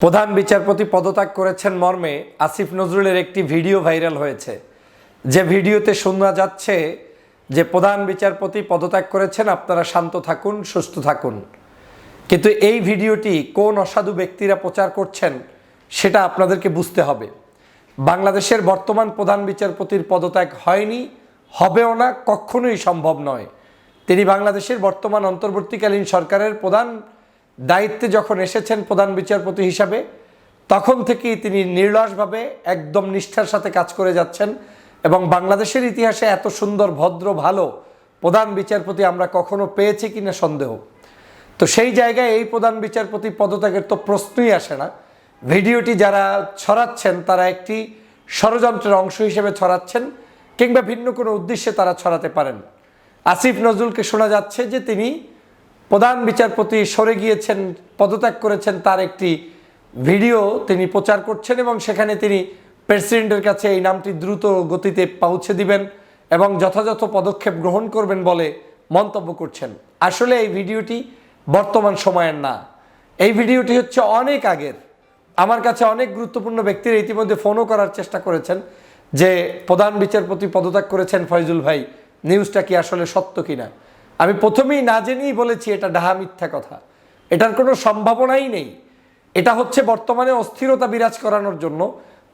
প্রধান বিচারপতি পদত্যাগ করেছেন মর্মে আসিফ নজরুলের একটি ভিডিও ভাইরাল হয়েছে। যে ভিডিওতে শোনা যাচ্ছে যে প্রধান বিচারপতি পদত্যাগ করেছেন, আপনারা শান্ত থাকুন, সুস্থ থাকুন। কিন্তু এই ভিডিওটি কোন অসাধু ব্যক্তিরা প্রচার করছেন, সেটা আপনাদেরকে বুঝতে হবে। বাংলাদেশের বর্তমান প্রধান বিচারপতির পদত্যাগ হয়নি, হবেও না, কখনোই সম্ভব নয়। তিনি বাংলাদেশের বর্তমান অন্তর্বর্তীকালীন সরকারের প্রধান দায়িত্বে যখন এসেছেন প্রধান বিচারপতি হিসাবে, তখন থেকেই তিনি নির্লসভাবে একদম নিষ্ঠার সাথে কাজ করে যাচ্ছেন এবং বাংলাদেশের ইতিহাসে এত সুন্দর, ভদ্র, ভালো প্রধান বিচারপতি আমরা কখনো পেয়েছি কিনা সন্দেহ। তো সেই জায়গায় এই প্রধান বিচারপতি পদত্যাগের তো প্রশ্নই আসে না। ভিডিওটি যারা ছড়াচ্ছেন, তারা একটি ষড়যন্ত্রের অংশ হিসেবে ছড়াচ্ছেন কিংবা ভিন্ন কোনো উদ্দেশ্যে তারা ছড়াতে পারেন। আসিফ নজরুলকে শোনা যাচ্ছে যে তিনি প্রধান বিচারপতি সরে গিয়েছেন, পদত্যাগ করেছেন তার একটি ভিডিও তিনি প্রচার করছেন এবং সেখানে তিনি প্রেসিডেন্টের কাছে এই নামটি দ্রুত গতিতে পৌঁছে দিবেন এবং যথাযথ পদক্ষেপ গ্রহণ করবেন বলে মন্তব্য করছেন। আসলে এই ভিডিওটি বর্তমান সময়ের না। এই ভিডিওটি হচ্ছে অনেক আগের। আমার কাছে অনেক গুরুত্বপূর্ণ ব্যক্তিরা ইতিমধ্যে ফোনও করার চেষ্টা করেছেন যে প্রধান বিচারপতি পদত্যাগ করেছেন ফয়জুল ভাই। নিউজটা কি আসলে সত্য কিনা? আমি প্রথমেই না জেনেই বলেছি এটা ডাহা মিথ্যা কথা। এটার কোনো সম্ভাবনাই নেই। এটা হচ্ছে বর্তমানে অস্থিরতা বিরাজ করানোর জন্য,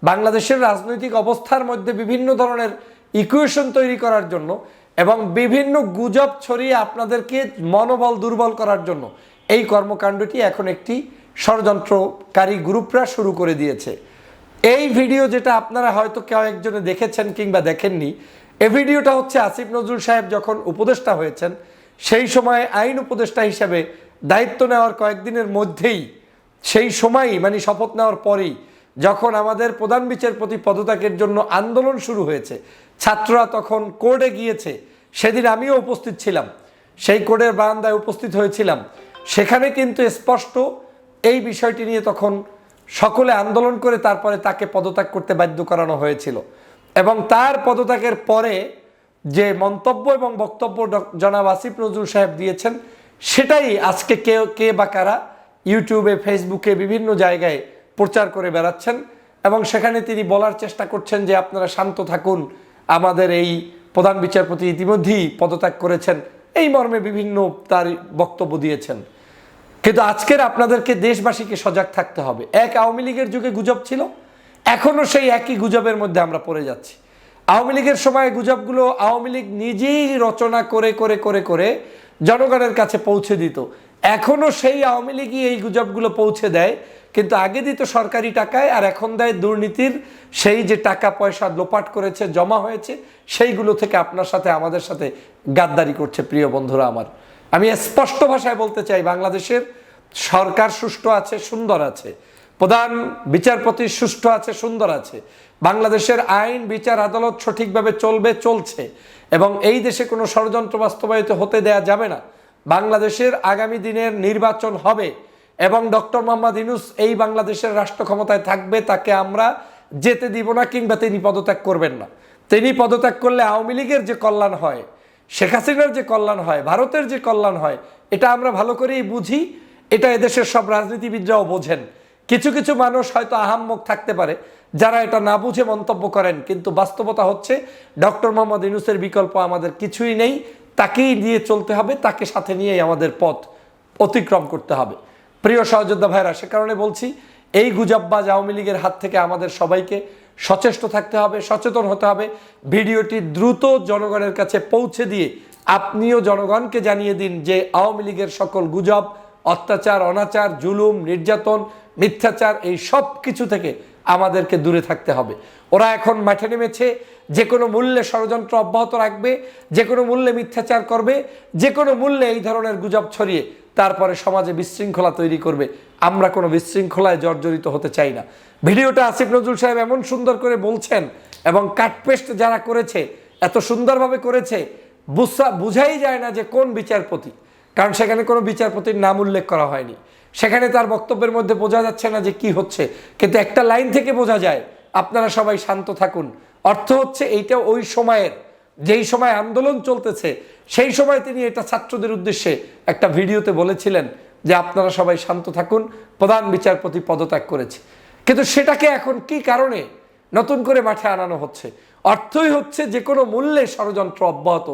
বাংলাদেশের রাজনৈতিক অবস্থার মধ্যে বিভিন্ন ধরনের ইকুয়েশন তৈরি করার জন্য এবং বিভিন্ন গুজব ছড়িয়ে আপনাদেরকে মনোবল দুর্বল করার জন্য এই কর্মকাণ্ডটি এখন একটি ষড়যন্ত্রকারী গ্রুপরা শুরু করে দিয়েছে। এই ভিডিও যেটা আপনারা হয়তো কেউ একজনে দেখেছেন কিংবা দেখেননি, এ ভিডিওটা হচ্ছে আসিফ নজরুল সাহেব যখন উপদেষ্টা হয়েছেন সেই সময় আইন উপদেষ্টা হিসাবে দায়িত্ব নেওয়ার কয়েকদিনের মধ্যেই, সেই সময়ই মানে শপথ নেওয়ার পরেই যখন আমাদের প্রধান বিচারপতি পদত্যাগের জন্য আন্দোলন শুরু হয়েছে, ছাত্ররা তখন কোর্টে গিয়েছে, সেদিন আমিও উপস্থিত ছিলাম, সেই কোর্টের বারান্দায় উপস্থিত হয়েছিলাম। সেখানে কিন্তু স্পষ্ট এই বিষয়টি নিয়ে তখন সকলে আন্দোলন করে তারপরে তাকে পদত্যাগ করতে বাধ্য করানো হয়েছিল। এবং তার পদত্যাগের পরে যে মন্তব্য এবং বক্তব্য জনাব আসিফ নজরুল সাহেব দিয়েছেন, সেটাই আজকে কে কে বা কারা ইউটিউবে, ফেসবুকে বিভিন্ন জায়গায় প্রচার করে বেড়াচ্ছেন এবং সেখানে তিনি বলার চেষ্টা করছেন যে আপনারা শান্ত থাকুন। আমাদের এই প্রধান বিচারপতি ইতিমধ্যেই পদত্যাগ করেছেন। এই মর্মে বিভিন্ন তার বক্তব্য দিয়েছেন। কিন্তু আজকের আপনাদেরকে দেশবাসীকে সজাগ থাকতে হবে। এক আওয়ামী লীগের যুগে গুজব ছিল এখনও সেই একই গুজবের মধ্যে আমরা পড়ে যাচ্ছি। আওয়ামী লীগের সময় গুজবগুলো আওয়ামী লীগ নিজেই রচনা করে করে করে করে জনগণের কাছে পৌঁছে দিত। এখনও সেই আওয়ামী লীগই এই গুজবগুলো পৌঁছে দেয়। কিন্তু আগে দিত সরকারি টাকায় আর এখন দেয় দুর্নীতির সেই যে টাকা পয়সা লোপাট করেছে, জমা হয়েছে, সেইগুলো থেকে আপনার সাথে, আমাদের সাথে গাদ্দারি করছে প্রিয় বন্ধুরা আমার। আমি স্পষ্ট ভাষায় বলতে চাই, বাংলাদেশের সরকার সুষ্ঠু আছে, সুন্দর আছে। প্রধান বিচারপতি সুষ্ঠু আছে, সুন্দর আছে। বাংলাদেশের আইন, বিচার, আদালত সঠিকভাবে চলবে, চলছে। এবং এই দেশে কোনো ষড়যন্ত্র বাস্তবায়িত হতে দেয়া যাবে না। বাংলাদেশের আগামী দিনের নির্বাচন হবে এবং ডক্টর মোহাম্মদ ইনুস এই বাংলাদেশের রাষ্ট্র ক্ষমতায় থাকবে, তাকে আমরা যেতে দিব না কিংবা তিনি পদত্যাগ করবেন না। তিনি পদত্যাগ করলে আওয়ামী লীগের যে কল্যাণ হয়, শেখ হাসিনার যে কল্যাণ হয়, ভারতের যে কল্যাণ হয়, এটা আমরা ভালো করেই বুঝি। এটা এদেশের সব রাজনীতিবিদরাও বোঝেন। কিছু কিছু মানুষ হয়তো আহাম্মক থাকতে পারে যারা এটা না বুঝে মন্তব্য করেন, কিন্তু বাস্তবতা হচ্ছে ডক্টর মোহাম্মদ ইনুসের বিকল্প আমাদের কিছুই নেই, তাকেই নিয়ে চলতে হবে, তাকে সাথে নিয়েই আমাদের পথ অতিক্রম করতে হবে। প্রিয় সহযোদ্ধা ভাইরা, সে কারণে বলছি, এই গুজববাজ আওয়ামী লীগের হাত থেকে আমাদের সবাইকে সচেষ্ট থাকতে হবে, সচেতন হতে হবে। ভিডিওটি দ্রুত জনগণের কাছে পৌঁছে দিয়ে আপনিও জনগণকে জানিয়ে দিন যে আওয়ামী লীগের সকল গুজব অত্যাচার, অনাচার, জুলুম, নির্যাতন, মিথ্যাচার, এই সব কিছু থেকে আমাদেরকে দূরে থাকতে হবে। ওরা এখন মাঠে নেমেছে, যে কোনো মূল্যে ষড়যন্ত্র অব্যাহত রাখবে, যে কোনো মূল্যে মিথ্যাচার করবে, যে কোনো মূল্যে এই ধরনের গুজব ছড়িয়ে তারপরে সমাজে বিশৃঙ্খলা তৈরি করবে। আমরা কোনো বিশৃঙ্খলায় জর্জরিত হতে চাই না। ভিডিওটা আসিফ নজরুল সাহেব এমন সুন্দর করে বলছেন এবং কাটপেস্ট যারা করেছে, এত সুন্দরভাবে করেছে বুঝা বুঝাই যায় না যে কোন বিচারপতি। কারণ সেখানে কোনো বিচারপতির নাম উল্লেখ করা হয়নি। সেখানে তার বক্তব্যের মধ্যে বোঝা যাচ্ছে না যে কি হচ্ছে। কিন্তু একটা লাইন থেকে বোঝা যায়, আপনারা সবাই শান্ত থাকুন। অর্থ হচ্ছে এইটা ওই সময়ের, যেই সময় আন্দোলন চলতেছে, সেই সময় তিনি এটা ছাত্রদের উদ্দেশ্যে একটা ভিডিওতে বলেছিলেন যে আপনারা সবাই শান্ত থাকুন, প্রধান বিচারপতি পদত্যাগ করেছে। কিন্তু সেটাকে এখন কি কারণে নতুন করে মাঠে আনানো হচ্ছে? অর্থই হচ্ছে যে কোনো মূল্যে ষড়যন্ত্র অব্যাহত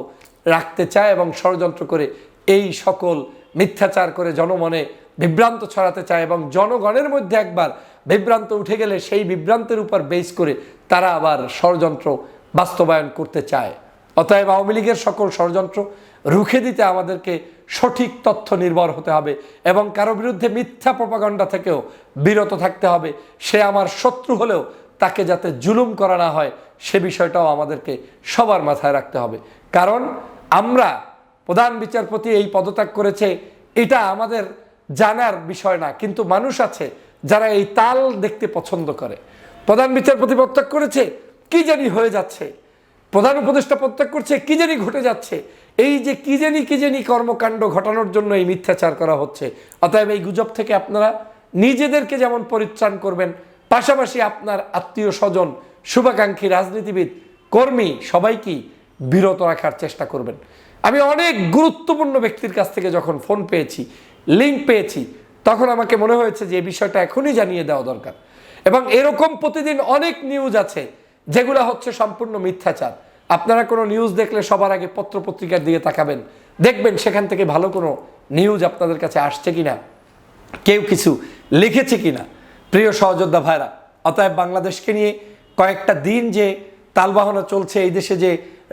রাখতে চায় এবং ষড়যন্ত্র করে এই সকল মিথ্যাচার করে জনমনে বিভ্রান্ত ছড়াতে চায় এবং জনগণের মধ্যে একবার বিভ্রান্ত উঠে গেলে সেই বিভ্রান্তের উপর বেস করে তারা আবার ষড়যন্ত্র বাস্তবায়ন করতে চায়। অতএব আওয়ামী লীগের সকল ষড়যন্ত্র রুখে দিতে আমাদেরকে সঠিক তথ্য নির্ভর হতে হবে এবং কারও বিরুদ্ধে মিথ্যা প্রপাগণ্ডা থেকেও বিরত থাকতে হবে। সে আমার শত্রু হলেও তাকে যাতে জুলুম করা না হয়, সে বিষয়টাও আমাদেরকে সবার মাথায় রাখতে হবে। কারণ আমরা প্রধান বিচারপতি এই পদত্যাগ করেছে, এটা আমাদের জানার বিষয় না। কিন্তু মানুষ আছে যারা এই তাল দেখতে পছন্দ করে। প্রধান বিচারপতি পদত্যাগ করেছে, কি জানি হয়ে যাচ্ছে। প্রধান উপদেষ্টা প্রত্যাগ করছে, কি জানি ঘটে যাচ্ছে। এই যে কি জানি কি জানি কর্মকাণ্ড ঘটানোর জন্য এই মিথ্যাচার করা হচ্ছে। অতএব এই গুজব থেকে আপনারা নিজেদেরকে যেমন পরিত্রাণ করবেন, পাশাপাশি আপনার আত্মীয় স্বজন, শুভাকাঙ্ক্ষী রাজনীতিবিদ, কর্মী, সবাইকেই বিরত রাখার চেষ্টা করবেন। আমি অনেক গুরুত্বপূর্ণ ব্যক্তির কাছ থেকে যখন ফোন পেয়েছি লিঙ্ক পেয়েছি, তখন আমাকে মনে হয়েছে যে এই বিষয়টা এখনই জানিয়ে দেওয়া দরকার। এবং এরকম প্রতিদিন অনেক নিউজ আছে, যেগুলো হচ্ছে সম্পূর্ণ মিথ্যাচার। আপনারা কোনো নিউজ দেখলে সবার আগে পত্র পত্রিকার দিকে তাকাবেন। দেখবেন সেখান থেকে ভালো কোনো নিউজ আপনাদের কাছে আসছে কিনা, কেউ কিছু লিখেছে কিনা। প্রিয় সহযোদ্ধা ভাইরা, অতএব বাংলাদেশকে নিয়ে কয়েকটা দিন যে তালবাহনা চলছে, এই দেশে যে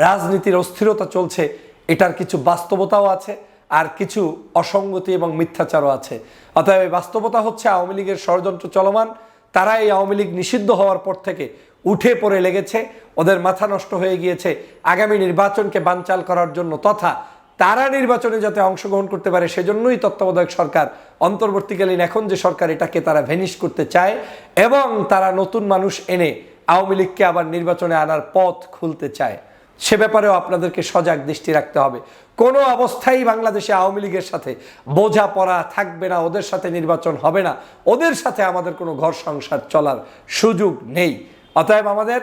রাজনীতির অস্থিরতা চলছে এটার কিছু বাস্তবতাও আছে আর কিছু অসঙ্গতি এবং মিথ্যাচারও আছে। অতএব বাস্তবতা হচ্ছে আওয়ামী লীগের ষড়যন্ত্র চলমান। তারা এই আওয়ামী লীগ নিষিদ্ধ হওয়ার পর থেকে উঠে পড়ে লেগেছে। ওদের মাথা নষ্ট হয়ে গিয়েছে আগামী নির্বাচনকে বানচাল করার জন্য তথা তারা নির্বাচনে যাতে অংশগ্রহণ করতে পারে সেজন্যই তত্ত্বাবধায়ক সরকার অন্তর্বর্তীকালীন এখন যে সরকার এটাকে তারা ভেনিশ করতে চায় এবং তারা নতুন মানুষ এনে আওয়ামী লীগকে আবার নির্বাচনে আনার পথ খুলতে চায়। সে ব্যাপারেও আপনাদেরকে সজাগ দৃষ্টি রাখতে হবে। কোনো অবস্থায় বাংলাদেশে আওয়ামী লীগের সাথে বোঝাপড়া থাকবে না, ওদের সাথে নির্বাচন হবে না, ওদের সাথে আমাদের কোনো ঘর সংসার চলার সুযোগ নেই। অতএব আমাদের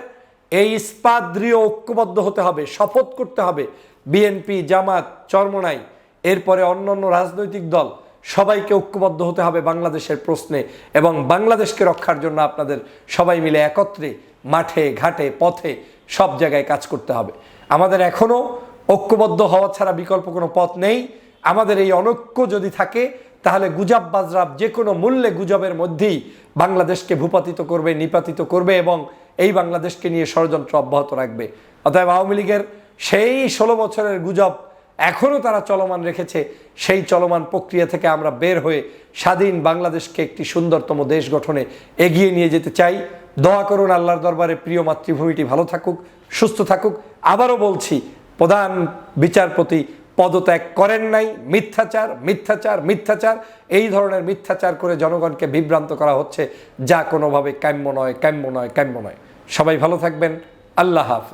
এই ইস্পাত দৃঢ় ঐক্যবদ্ধ হতে হবে, শপথ করতে হবে। বিএনপি, জামাত, চরমনাই, এরপরে অন্যান্য রাজনৈতিক দল, সবাইকে ঐক্যবদ্ধ হতে হবে বাংলাদেশের প্রশ্নে এবং বাংলাদেশকে রক্ষার জন্য আপনাদের সবাই মিলে একত্রে মাঠে, ঘাটে, পথে সব জায়গায় কাজ করতে হবে। আমাদের এখনও ঐক্যবদ্ধ হওয়া ছাড়া বিকল্প কোনো পথ নেই। আমাদের এই অনৈক্য যদি থাকে, তাহলে গুজব বাজরাব যে কোনো মূল্যে গুজবের মধ্যেই বাংলাদেশকে ভূপাতিত করবে, নিপাতিত করবে এবং এই বাংলাদেশকে নিয়ে ষড়যন্ত্র অব্যাহত রাখবে। অতএব আওয়ামী লীগের সেই ষোলো বছরের গুজব এখনও তারা চলমান রেখেছে। সেই চলমান প্রক্রিয়া থেকে আমরা বের হয়ে স্বাধীন বাংলাদেশকে একটি সুন্দরতম দেশ গঠনে এগিয়ে নিয়ে যেতে চাই। দোয়া করুন আল্লাহর দরবারে প্রিয় মাতৃভূমিটি ভালো থাকুক, সুস্থ থাকুক। আবারও বলছি, প্রধান বিচারপতি পদত্যাগ করেন নাই। মিথ্যাচার মিথ্যাচার মিথ্যাচার, এই ধরনের মিথ্যাচার করে জনগণকে বিভ্রান্ত করা হচ্ছে, যা কোনোভাবে কাম্য নয় কাম্য নয় কাম্য নয়। সবাই ভালো থাকবেন। আল্লাহ হাফেজ।